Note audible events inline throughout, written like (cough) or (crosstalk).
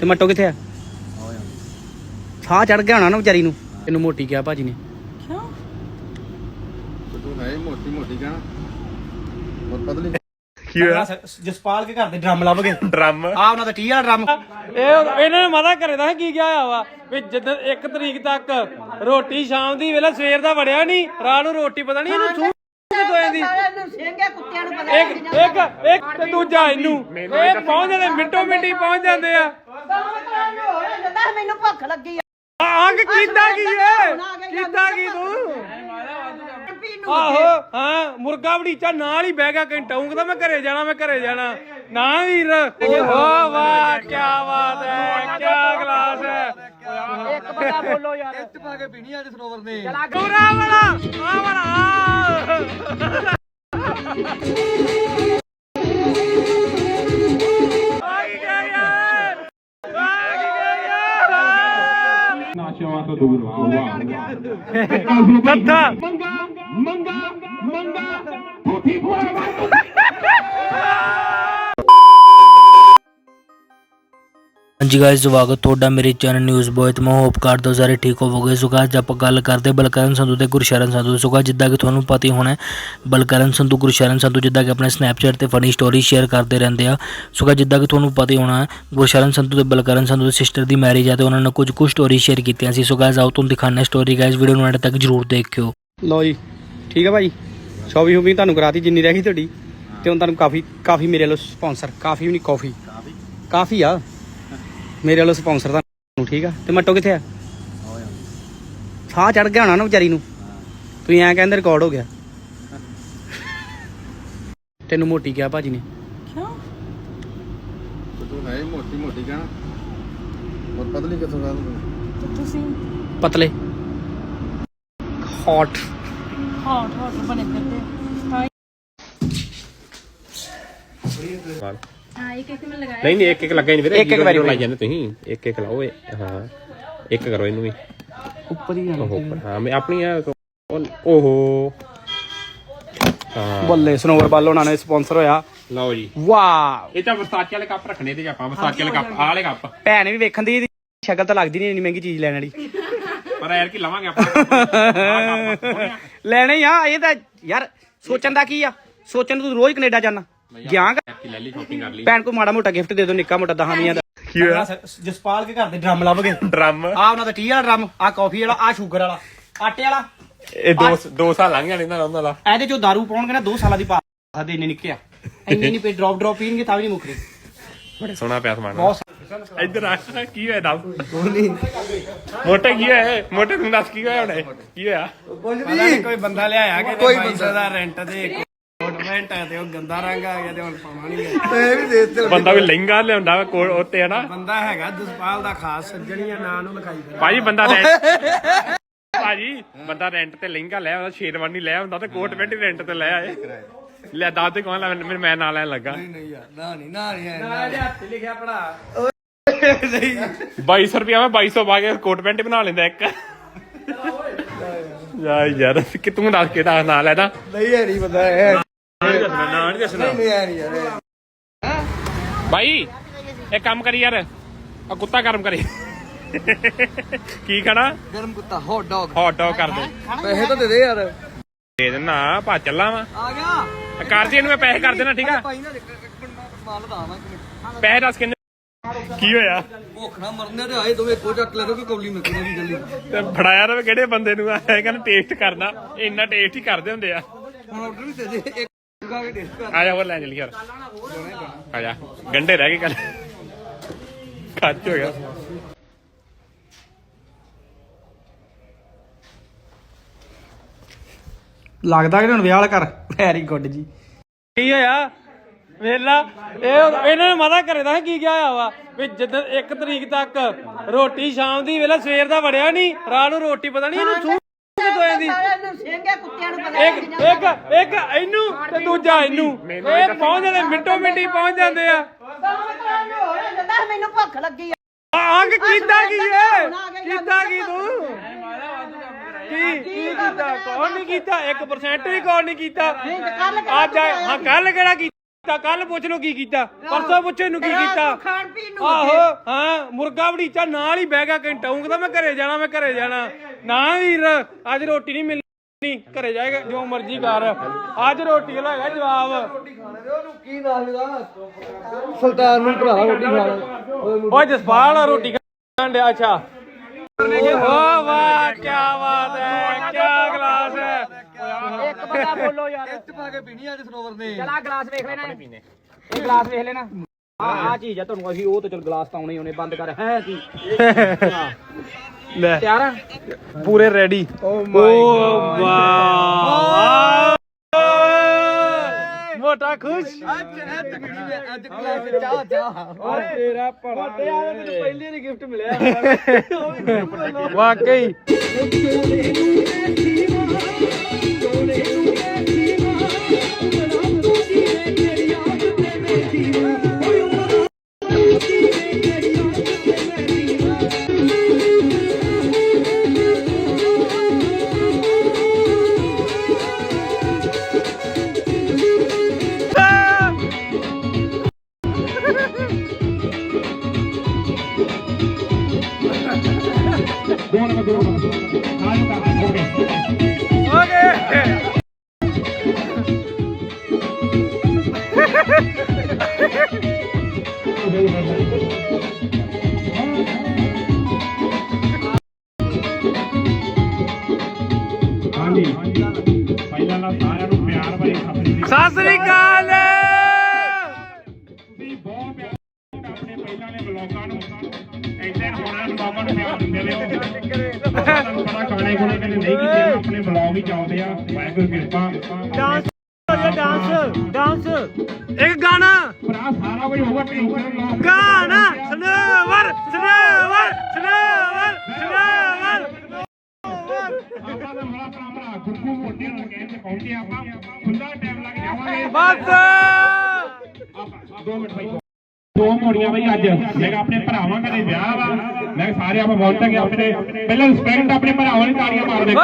ਤੇ ਮੱਟੋ ਕਿੱਥੇ ਆ? ਸਾਹ ਚੜ ਗਿਆ ਹੋਣਾ ਨਾ ਵਿਚਾਰੀ ਨੂੰ। ਇਹਨੂੰ ਮੋਟੀ ਕਿਹਾ ਭਾਜੀ ਨੇ। ਕਿਉਂ? ਤੂੰ ਹੈ ਮੋਟੀ ਮੋਟੀ ਕਹਿਣਾ। ਹੋਰ ਪਤਲੀ ਕੀ ਹੋਇਆ? ਜਸਪਾਲ ਕੇ ਘਰ ਦੇ ਡਰਮ ਲੱਭ ਗਏ। ਡਰਮ? ਆ ਉਹਨਾਂ ਦਾ ਟੀ ਵਾਲਾ ਡਰਮ। ਇਹ ਇਹਨਾਂ ਨੇ ਮਦਾ ਕਰੇ ਦਾ ਕੀ ਗਿਆ ਵਾ? ਵੀ ਜਦੋਂ 1 ਤਰੀਕ ਤੱਕ ਰੋਟੀ ਸ਼ਾਮ ਦੀ ਵੇਲੇ ਸਵੇਰ ਦਾ ਵੜਿਆ ਨਹੀਂ ਰਾਤ ਨੂੰ ਰੋਟੀ ਪਤਾ ਨਹੀਂ ਇਹਨੂੰ ਸੂ ਦੋਏ ਦੀ? ਨੂੰ ਸਿੰਘੇ ਕੁੱਤਿਆਂ ਨੂੰ ਪਤਾ ਇੱਕ ਇੱਕ ਇੱਕ ਤੇ ਦੂਜਾ ਇਹਨੂੰ। ਇਹ ਪਹੁੰਚ ਜਾਂਦੇ ਮਿੰਟੋ ਮਿੰਟੀ ਪਹੁੰਚ ਜਾਂਦੇ ਆ। ਮੈਨੂੰ ਭੁੱਖ ਲੱਗੀ ਆ। ਆ ਕੀ ਕੀਤਾ ਕੀ ਏ? ਕੀਤਾ ਕੀ ਤੂੰ? ਆਹੋ ਹਾਂ ਮੁਰਗਾ ਵੜੀਚਾ ਨਾਲ ਹੀ ਬਹਿ ਗਿਆ ਘੰਟਾ ਤਾਂ ਮੈਂ ਘਰੇ ਜਾਣਾ ਮੈਂ ਘਰੇ ਜਾਣਾ। ਨਾ ਵੀਰ ਓ ਵਾਹ ਕੀ ਬਾਤ ਹੈ ਕੀ ਗਲਾਸ ਹੈ। ਇੱਕ ਬੰਦਾ ਬੋਲੋ ਯਾਰ। ਇੱਟ ਪਾ ਕੇ ਪੀਣੀ ਅੱਜ ਸਰੋਵਰ ਨੇ। ਗੋਰਾ ਵਾਲਾ ਆ ਵਾਲਾ। ਨਾਸ਼ਿਆਂ ਤੋਂ ਦੂਰ ਵਾਹ ਮੱਥਾ ਹਾਂਜੀ ਗਾਇਸ ਸਵਾਗਤ ਤੁਹਾਡਾ ਮੇਰੇ ਚੈਨਲ ਨਿਊਜ਼ ਬੋਏ ਤੇ ਮੈਂ ਹੋਪ ਕਰਦਾ ਸਾਰੇ ਠੀਕ ਹੋਵੋਗੇ। ਸੋ guys, ਅੱਜ ਆਪਾਂ ਗੱਲ ਕਰਦੇ ਬਲਕਰਨ ਸੰਧੂ ਤੇ ਗੁਰਸ਼ਰਨ ਸੰਧੂ ਸੋ guys, ਜਿੱਦਾਂ ਕਿ ਤੁਹਾਨੂੰ ਪਤਾ ਹੀ ਹੋਣਾ ਬਲਕਰਨ ਸੰਧੂ ਗੁਰਸ਼ਰਨ ਸੰਧੂ ਜਿੱਦਾਂ ਕਿ ਆਪਣੇ ਸਨੈਪਚੈਟ ਤੇ ਫਨੀ ਸਟੋਰੀ ਸ਼ੇਅਰ ਕਰਦੇ ਰਹਿੰਦੇ ਆ। ਸੋ guys, ਜਿੱਦਾਂ ਕਿ ਤੁਹਾਨੂੰ ਪਤਾ ਹੀ ਹੋਣਾ ਗੁਰਸ਼ਰਨ ਸੰਧੂ ਤੇ ਬਲਕਰਨ ਸੰਧੂ ਦੀ ਸਿਸਟਰ ਦੀ ਮੈਰਿਜ ਆ ਤੇ ਉਹਨਾਂ ਨੇ ਕੁਝ ਕੁ ਸਟੋਰੀ ਸ਼ੇਅਰ ਕੀਤੀਆਂ ਸੀ। ਸੋ ਗਾਇਸ ਆਓ ਤੁਹਾਨੂੰ ਦਿਖਾਉਂਦੇ ਹਾਂ ਸਟੋਰੀ ਗਾਇਸ ਵੀਡੀਓ ਨੂੰ ਐਂਡ ਤੱਕ ਜਰੂਰ ਦੇਖਿਓ। ਲਓ ਜੀ ਠੀਕ ਹੈ ਭਾਜੀ ਸ਼ੋਪਿੰਗ ਹੁਪਿੰਗ ਤੁਹਾਨੂੰ ਕਰਾਤੀ ਜਿੰਨੀ ਰਹਿ ਗਈ ਤੁਹਾਡੀ ਤੇ ਹੁਣ ਤੁਹਾਨੂੰ ਕਾਫੀ ਕਾਫੀ ਮੇਰੇ ਵੱਲੋਂ ਸਪਾਂਸਰ ਕਾਫੀ ਨਹੀਂ ਕਾਫੀ ਕਾਫੀ ਆ। ਮੇਰੇ ਵੱਲੋਂ ਸਪਾਂਸਰ ਤੁਹਾਨੂੰ ਠੀਕ ਆ? ਤੇ ਮੱਟੋ ਕਿੱਥੇ ਆ? ਸਾਹ ਚੜ ਗਿਆ ਹੋਣਾ ਨਾ ਵਿਚਾਰੀ ਨੂੰ। ਤੁਸੀਂ ਐਂ ਕਹਿੰਦੇ ਰਿਕਾਰਡ ਹੋ ਗਿਆ। ਤੈਨੂੰ ਮੋਟੀ ਕਿਹਾ ਭਾਜੀ ਨੇ। ਕਿਉਂ? ਤੂੰ ਹੈ ਮੋਟੀ ਮੋਟੀ ਕਹਿਣਾ। ਹੋਰ ਪਤਲੀ ਕਿੱਥੋਂ ਤੂੰ ਤੇ ਤੁਸੀਂ? ਪਤਲੇ। ਹੌਟ ਹੌਟ ਹੌਟ ਬਣੇ ਫਿਰਦੇ। ਹਾਂ ਹਾਂ ਇੱਕ ਇੱਕ ਮੈਂ ਲਗਾਇਆ ਨਹੀਂ ਨਹੀਂ ਇੱਕ ਇੱਕ ਲੱਗਾ ਨਹੀਂ ਵੀਰੇ ਇੱਕ- ਇੱਕ ਵਾਰੀ ਲਾਈ ਜਾਂਦੇ ਤੁਸੀਂ। ਇੱਕ ਇੱਕ ਲਾਓ ਇਹ। ਹਾਂ ਇੱਕ ਕਰੋ ਇਹਨੂੰ ਵੀ। ਉੱਪਰ ਹੀ ਉਹ ਉੱਪਰ ਹਾਂ ਮੈਂ ਆਪਣੀ ਆ ਉਹ- ਓਹੋ। ਹਾਂ। ਬੱਲੇ ਸਨੋਵਰ ਬਾਲ ਉਹਨਾਂ ਨੇ ਸਪਾਂਸਰ ਹੋਇਆ। ਲਓ ਜੀ। ਵਾਹ ਇਹ ਤਾਂ ਵਰਸਾਚੇ ਵਾਲੇ ਕੱਪ ਰੱਖਣੇ ਤੇ ਆਪਾਂ ਵਰਸਾਚੇ ਵਾਲੇ ਕੱਪ ਆਹ ਵਾਲੇ ਕੱਪ। ਭੈਣ ਵੀ ਵੇਖਣ ਦੀ ਇਹਦੀ ਸ਼ਕਲ ਤਾਂ ਲੱਗਦੀ ਨਹੀਂ ਇੰਨੀ ਮਹਿੰਗੀ ਚੀਜ਼ ਲੈਣ ਵਾਲੀ। ਪਰ ਯਾਰ ਕੀ ਲਵਾਂਗੇ ਆਪਾਂ। ਆਹ ਕੱਪ। ਲੈਣੇ ਹੀ ਆ ਇਹ ਤਾਂ ਯਾਰ ਸੋਚਣ ਦਾ ਕੀ ਆ? ਸੋਚਣ ਨੂੰ ਤੂੰ ਰੋਜ਼ ਕੈਨੇਡਾ ਜਾਣਾ ਗਿਆ ਕੀ ਲੈ ਲਈ ਸ਼ਾਪਿੰਗ ਕਰ ਲਈ। ਭੈਣ ਕੋ ਮਾੜਾ ਮੋਟਾ ਗਿਫਟ ਦੇ ਦੋ ਨਿੱਕਾ ਮੋਟਾ ਦਹਾਵੀਆਂ ਦਾ। ਕੀ ਹੋਇਆ? ਜਸਪਾਲ ਕੇ ਘਰ ਦੇ ਡਰਮ ਲੱਭ ਗਏ ਡਰਮ? ਆ ਉਹਨਾਂ ਦਾ ਟੀ ਵਾਲਾ ਡਰਮ ਆ ਕਾਫੀ ਵਾਲਾ ਆ ਸ਼ੂਗਰ ਵਾਲਾ ਆਟੇ ਵਾਲਾ। ਇਹ ਦੋ ਦੋ ਸਾਲ ਲੰਘ ਜਾਣੇ ਇਹਨਾਂ ਉਹਨਾਂ ਦਾ। ਇਹਦੇ ਚੋਂ ਦਾਰੂ ਪਾਉਣਗੇ ਨਾ 2 ਸਾਲਾਂ ਦੀ ਪਾ ਸਕਦੇ ਇੰਨੇ ਨਿੱਕੇ ਆ। ਇੰਨੇ ਨਹੀਂ ਪੇ ਡ੍ਰੌਪ ਡ੍ਰੌਪ ਪੀਣਗੇ ਤਾਂ ਵੀ ਨਹੀਂ ਮੁੱਕਦੇ ਬੜੇ ਸੋਹਣਾ ਪਿਆ ਸਮਾਨ। ਬਹੁਤ ਇੱਧਰ ਆ ਕੀ ਹੋਇਆ ਦੱਸ? ਮੋਟੇ ਕੀ ਹੋਇਆ? ਮੋਟੇ ਨੂੰ ਦੱਸ ਕੀ ਹੋਇਆ ਹੁਣੇ? ਕੀ ਹੋਇਆ? ਕੋਈ ਬੰਦਾ ਲਿਆਇਆ ਕਿ ਕੋਈ ਬੰਦਾ। ਦਾ ਰੈਂਟ ਤੇ ਕੋਟ ਰੈਂਟ ਤੇ ਉਹ ਗੰਦਾ ਰੰਗ ਆ ਗਿਆ ਤੇ ਹੁਣ ਪਾਵਾਂ ਨਹੀਂ ਬੰਦਾ ਵੀ ਲਹਿੰਗਾ ਲਿਆਉਂਦਾ ਵਾ ਕੋਲ ਉੱਤੇ ਹਨਾ। ਬੰਦਾ ਹੈਗਾ ਜਸਪਾਲ ਦਾ ਖਾਸ ਸੱਜਣੀਆਂ ਨਾਂ ਨੂੰ ਲਿਖਾਈ ਫਿਰ ਭਾਜੀ ਬੰਦਾ ਰੈਂਟ ਭਾਜੀ ਬੰਦਾ ਰੈਂਟ ਤੇ ਲਹਿੰਗਾ ਲੈ ਆਉਂਦਾ ਸ਼ੇਰਵਾਨੀ ਲੈ ਆਉਂਦਾ ਤੇ ਕੋਟ ਪੈਂਟ ਰੈਂਟ ਤੇ ਲੈ ਆਏ। ਲੈ ਦੱਸ ਤੇ ਕੌਣ ਲੈ ਮੈਨੂੰ ਮੈਂ ਨਾਲ ਲੈਣ ਲੱਗਾ। ਨਾ ਨਹੀਂ ਨਾ ਨਹੀਂ ਇਹਦੇ ਹੱਥ ਲਿਖਿਆ ਪੜਾ। 2200 ਰੁਪਿਆ ਮੈਂ 2200 ਪਾ ਕੇ ਕੋਟ ਪੈਂਟ ਬਣਾ ਲੈਂਦਾ ਇੱਕ। ਯਾਰ ਯਾਰ ਕਿ ਤੂੰ ਦੱਸ ਕੇ ਦਾ ਨਾਂ ਲੈਦਾ? ਨਹੀਂ ਹੈ ਨਹੀਂ ਪਤਾ ਹੈ ਦੱਸਣਾ ਨਹੀਂ ਨਹੀਂ ਯਾਰ ਭਾਈ ਇਹ ਕੰਮ ਕਰੀ ਯਾਰ। ਆ ਕੁੱਤਾ ਗਰਮ ਕਰੀ। ਕੀ ਖਾਣਾ? ਗਰਮ ਕੁੱਤਾ ਹੌਟ ਡੌਗ ਹੌਟ ਡੌਗ ਕਰ ਦੇ। ਪੈਸੇ ਤਾਂ ਦੇ ਦੇ ਯਾਰ। ਦੇ ਦੇਣਾ ਭਾ ਚੱਲਾਂ ਵਾ। ਆ ਗਿਆ। ਕਰ ਜੀ ਇਹਨੂੰ ਮੈਂ ਪੈਸੇ ਕਰ ਦੇਣਾ ਠੀਕ ਆ? ਭਾਈ ਨਾ ਇੱਕ ਮਿੰਟ ਮੈਂ ਮਾਲ ਦਾ ਆਵਾਂ ਇੱਕ ਮਿੰਟ। ਪੈਸੇ ਦੱਸ ਕਿੰਨੇ? ਕੀ ਹੋਇਆ? ਭੁੱਖ ਨਾ ਮਰਨੇ ਤੇ ਆਏ ਦੋਵੇਂ ਇੱਕੋ ਚੱਕ ਲੈ ਕਿ ਕੌਲੀ ਕੋਲ ਦੀ ਜਲਦੀ। ਤੇ ਫੜਾਇਆ ਰਵੇ ਕਿਹੜੇ ਬੰਦੇ ਨੂੰ ਆ ਕਹਿੰਦਾ ਟੇਸਟ ਕਰਨਾ। ਇੰਨਾ ਟੇਸਟ ਹੀ ਕਰਦੇ ਹੁੰਦੇ ਆ। ਹੁਣ ਆਰਡਰ ਵੀ ਦੇ ਦੇ ਇੱਕ ਖਾ ਕੇ ਟੇਸਟ ਕਰ ਆ ਜਾ ਹੋਰ ਲੈ ਚੱਲੀ ਯਾਰ ਆ ਜਾ ਗੰਡੇ ਰਹਿ ਗਏ ਕੱਲ ਕੱਚ ਹੋ ਗਿਆ। ਲੱਗਦਾ ਕਿ ਹੁਣ ਵਿਆਹ ਵਾਲਾ ਕਰ ਵੈਰੀ ਗੁੱਡ ਜੀ। ਕੀ ਹੋਇਆ? ਵੇਲਾ ਇਹ ਇਹਨਾਂ ਨੇ ਮਦਾ ਕਰੇ ਦਾ ਕੀ ਗਿਆ ਵਾ? ਵੀ ਜਦੋਂ 1 ਤਰੀਕ ਤੱਕ ਰੋਟੀ ਸ਼ਾਮ ਦੀ ਵੇਲੇ ਸਵੇਰ ਦਾ ਵੜਿਆ ਨਹੀਂ ਰਾਤ ਨੂੰ ਰੋਟੀ ਪਤਾ ਨਹੀਂ ਇਹਨੂੰ ਦੀ। ਨੂੰ ਸਿੰਘੇ ਕੁੱਤਿਆਂ ਨੂੰ ਪਤਾ ਇੱਕ ਇੱਕ ਇੱਕ ਇਹਨੂੰ ਤੇ ਦੂਜਾ ਇਹਨੂੰ। ਇਹ ਪਹੁੰਚ ਜਾਂਦੇ ਮਿੰਟੋ ਮਿੰਟੀ ਪਹੁੰਚ ਜਾਂਦੇ ਆ। ਜਾਂਦਾ ਮੈਨੂੰ ਭੁੱਖ ਲੱਗੀ ਆ ਆ ਕੀ ਕੀਤਾ ਕੀ ਏ? ਕੀਤਾ ਕੀ ਤੂੰ? ਕੀ ਕੀ ਕੀਤਾ? ਕੌਣ ਨਹੀਂ ਕੀਤਾ? 1% ਵੀ ਕੌਣ ਨਹੀਂ ਕੀਤਾ? ਅੱਜ ਹਾਂ ਕੱਲ ਕਿਹੜਾ ਕੀਤਾ? ਕੱਲ ਪੁੱਛ ਲੋ ਕੀ ਕੀਤਾ? ਪਰਸੋਂ ਪੁੱਛੋ ਇਹਨੂੰ ਕੀ ਕੀਤਾ? ਨੂੰ ਖਾਣ ਪੀਣ ਨੂੰ। ਆਹੋ ਹਾਂ ਮੁਰਗਾ ਵੜੀਚਾ ਨਾਲ ਹੀ ਬਹਿ ਗਿਆ ਘੰਟਾ। ਉਂਗਦਾ ਮੈਂ ਘਰੇ ਜਾਣਾ ਮੈਂ ਘਰੇ ਜਾਣਾ। ਨਾ ਵੀਰ ਅੱਜ ਰੋਟੀ ਨਹੀਂ ਮਿਲਣੀ। ਘਰੇ ਜਾਏਗਾ ਜੋ ਮਰਜ਼ੀ ਕਰ। ਅੱਜ ਰੋਟੀ ਦਾ ਹੈਗਾ ਜਵਾਬ। ਸੁਲਤਾਨ ਨੂੰ ਭਰਾ ਰੋਟੀ ਖਾ ਓਏ ਜਸਪਾਲ ਰੋਟੀ ਖਾਣ ਡਿਆ ਅੱਛਾ। ਓ ਵਾਹ ਕੀ ਬਾਤ ਹੈ ਕੀ ਗਲਾਸ ਹੈ। ਇੱਕ ਬੰਦਾ ਬੋਲੋ ਯਾਰ। ਇੱਟ ਪਾ ਕੇ ਪੀਣੀ ਅੱਜ ਸਨੋਵਰ ਨੇ। ਚਲਾ ਗਲਾਸ ਵੇਖ ਲੈਣਾ। ਇਹ ਗਲਾਸ ਵੇਖ ਲੈਣਾ। ਆ ਆ ਚੀਜ਼ ਆ ਤੁਹਾਨੂੰ ਅਸੀਂ ਉਹ ਤੇ ਚਲ ਗਲਾਸ ਤਾਂ ਆਉਣੇ ਹੀ ਆਉਣੇ ਬੰਦ ਕਰ। ਹੈ ਕੀ? (laughs) ਲੈ ਤਿਆਰ ਆ ਪੂਰੇ ਰੈਡੀ ਓ ਵਾਹ ਮੋਟਾ ਖੁਸ਼ ਅੱਜ ਅੱਜ ਪੀਣੀ ਨੇ ਅੱਜ ਗਲਾਸ ਚਾਹ ਚਾਹ ਤੇਰਾ ਭਲਾ ਤੈਨੂੰ ਪਹਿਲੀ ਵਾਰੀ ਗਿਫਟ ਮਿਲਿਆ ਵਾਕਈ ਹਾਂਜੀ। ਪਹਿਲਾਂ ਤਾਂ ਸਾਰਿਆਂ ਨੂੰ ਪਿਆਰ ਭਰੀ ਸਤਿ ਸ੍ਰੀ ਅਕਾਲ। ਸਤਿ ਸ੍ਰੀ ਅਕਾਲ। ਤੁਸੀਂ ਬਹੁਤ ਪਿਆਰ ਦਿੱਤਾ ਆਪਣੇ ਪਹਿਲਾਂ ਵਾਲੇ ਬਲੌਗਾਂ ਨੂੰ ਐਸੇ ਹੋਣਾ ਬਲੌਗਾਂ ਨੂੰ ਪਿਆਰ ਦਿੰਦੇ ਰਹੋ ਤੁਹਾਨੂੰ ਪਤਾ ਗਾਣੇ ਗੁਣੇ ਕਦੇ ਨਹੀਂ ਕੀਤੇ ਆਪਣੇ ਬਲੌਗ ਹੀ ਚੱਲਦੇ ਆ। ਵਾਹਿਗੁਰੂ ਕਿਰਪਾ। Dance dance. ਇੱਕ ਗਾਣਾ। ਭਰਾ ਸਾਰਾ ਕੁਝ ਹੋਊਗਾ ਟੈਨਸ਼ਨ ਨਾ। ਗਾਣਾ ਸਨੋਵਰ ਸਨੋਵਰ ਸਨੋਵਰ ਸਨੋਵਰ। ਆਪਾਂ ਦਾ ਬੜਾ ਭਰਾ ਭਰਾ ਨਾਲ ਕਹਿਣ ਤੇ ਪਹੁੰਚੇ ਆਪਾਂ। ਖੁੱਲਾ ਟਾਈਮ ਲੱਗ ਜਾਵਾਂਗੇ ਬਸ। ਆਪਾਂ ਦੋ ਮਿੰਟ ਬਾਈ। ਦੋ ਮੋੜੀਆਂ ਬਈ ਅੱਜ। ਮੈਂ ਆਪਣੇ ਭਰਾਵਾਂ ਘਰੇ ਵਿਆਹ ਵਾ। ਮੈਂ ਸਾਰੇ ਆਪਾਂ ਆਪਣੇ ਪਹਿਲਾਂ ਰਿਸਪੈਕਟ ਆਪਣੇ ਭਰਾਵਾਂ ਤਾੜੀਆਂ ਮਾਰ ਦੇ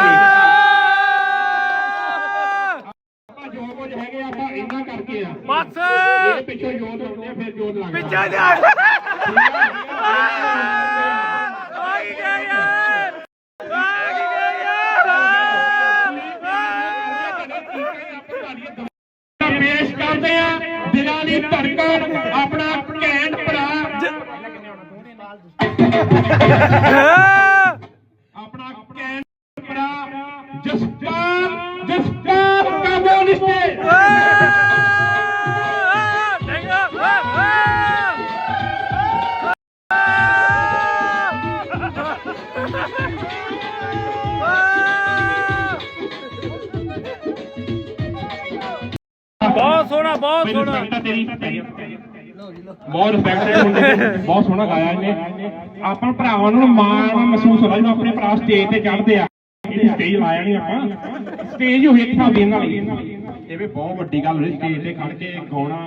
ਜੋ ਕੁਝ ਹੈਗੇ ਆਪਾਂ ਇੰਨਾ ਕਰਕੇ ਆ। ਬਸ! ਇਹ ਪਿੱਛੋਂ ਜੋਤ ਲਾਉਂਦੇ ਆ ਫਿਰ ਜੋਤ ਲੱਗਦਾ ਪਿੱਛੇ ਜਾ! ਆ ਗਿਆ ਯਾਰ ਆ! ਗਿਆ ਯਾਰ ਪੇਸ਼ ਕਰਦੇ ਆ ਦਿਲਾਂ ਦੀ ਧੜਕਣ ਆਪਣਾ ਘੈਂਟ ਭਰਾ। ਬਹੁਤ ਸੋਹਣਾ ਬਹੁਤ ਮੈਨੂੰ ਸੋਹਣਾ। ਰਿਸਪੈਕਟ ਆ ਤੇਰੀ ਬਹੁਤ ਰਿਸਪੈਕਟ ਹੈ ਮੁੰਡੇ ਦੀ। ਬਹੁਤ ਸੋਹਣਾ ਗਾਇਆ ਇਹਨੇ। ਆਪਾਂ ਭਰਾਵਾਂ ਨੂੰ ਮਾਣ ਮਹਿਸੂਸ ਹੁੰਦਾ ਜਦੋਂ ਆਪਣੇ ਭਰਾ ਸਟੇਜ ਤੇ ਚੜ੍ਹਦੇ ਆ। ਸਟੇਜ ਲਾਇਆ ਨਹੀਂ ਆਪਾਂ। ਸਟੇਜ ਹੋਈ ਇੱਕ ਥਾਂ ਇਹਨਾਂ ਲਈ ਇਹ ਵੀ ਬਹੁਤ ਵੱਡੀ ਗੱਲ ਹੋਈ ਸਟੇਜ ਤੇ ਖੜ ਕੇ ਗਾਉਣਾ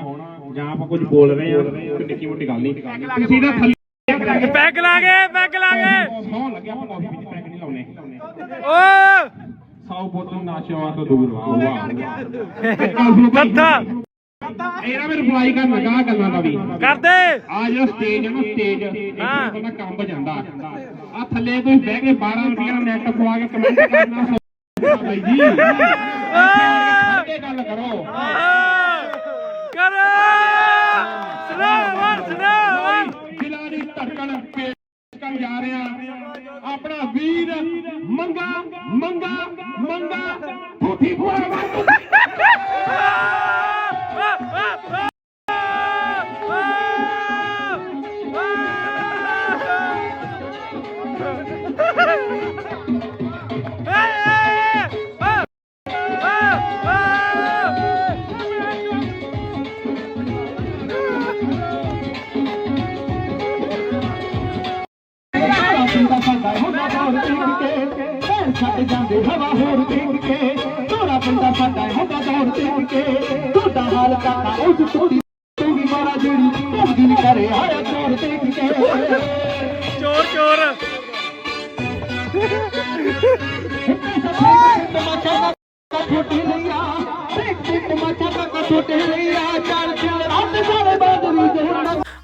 ਜਾਂ ਆਪਾਂ ਕੁਝ ਬੋਲ ਰਹੇ ਆ ਕੋਈ ਨਿੱਕੀ ਮੋਟੀ ਗੱਲ ਨਹੀਂ ਤੁਸੀਂ ਨਾ ਥੱਲੇ ਪੈਗ ਲਾ ਗਏ ਪੈਗ ਲਾ ਗਏ ਸੌ ਲੱਗਿਆ ਆਪਾਂ ਕਾਫੀ ਵਿੱਚ ਪੈਕ ਨਹੀਂ ਲਾਉਣੇ। ਓ। ਸੌ ਬੋਤਲ ਨਾਸ਼ਿਆਂ ਤੋਂ ਦੂਰ ਵਾਹ ਵਾਹ ਕੱਥਾ ਇਹਦਾ ਵੀ ਰਿਪਲਾਈ ਕਰਨ ਲੱਗਾ ਗੱਲਾਂ ਦਾ ਵੀ। ਕਰਦੇ। ਆ ਜਿਹੜਾ ਸਟੇਜ ਹੈ ਨਾ ਸਟੇਜ ਹਾਂ। ਬੰਦਾ ਕੰਬ ਜਾਂਦਾ। ਆ ਥੱਲੇ ਤੁਸੀਂ ਬਹਿ ਕੇ 12 ਰੁਪਏ ਦਾ ਨੈਟ ਪਵਾ ਕੇ ਕਮੈਂਟ ਕਰਨਾ ਬਾਈ ਜੀ। ਇੱਥੇ ਗੱਲ ਕਰੋ। ਕਰੋ। ਸਨੋਵਰ ਸਨੋਵਰ ਦਿਲਾਂ ਦੀ ਧੜਕਣ ਪੇਸ਼ ਕਰਨ ਜਾ ਰਹੇ। ਆਪਣਾ ਵੀਰ ਮੰਗਾ ਮੰਗਾ ਮੰਗਾ। ਠੂਠੀ ਬੁਆ ਪਿੰਡਾ ਛੱਡ ਜਾਂਦੇ ਹਵਾ ਹੋਰ ਦੇਖ ਕੇ ਤੋਰਾ ਪਿੰਡਾ ਸਾਡਾ ਹੁੰਦਾ ਦੌੜ ਤੇੜ ਕੇ ਤੁਹਾਡਾ ਹਾਲ ਕਾਕਾ ਉਸ ਥੋੜੀ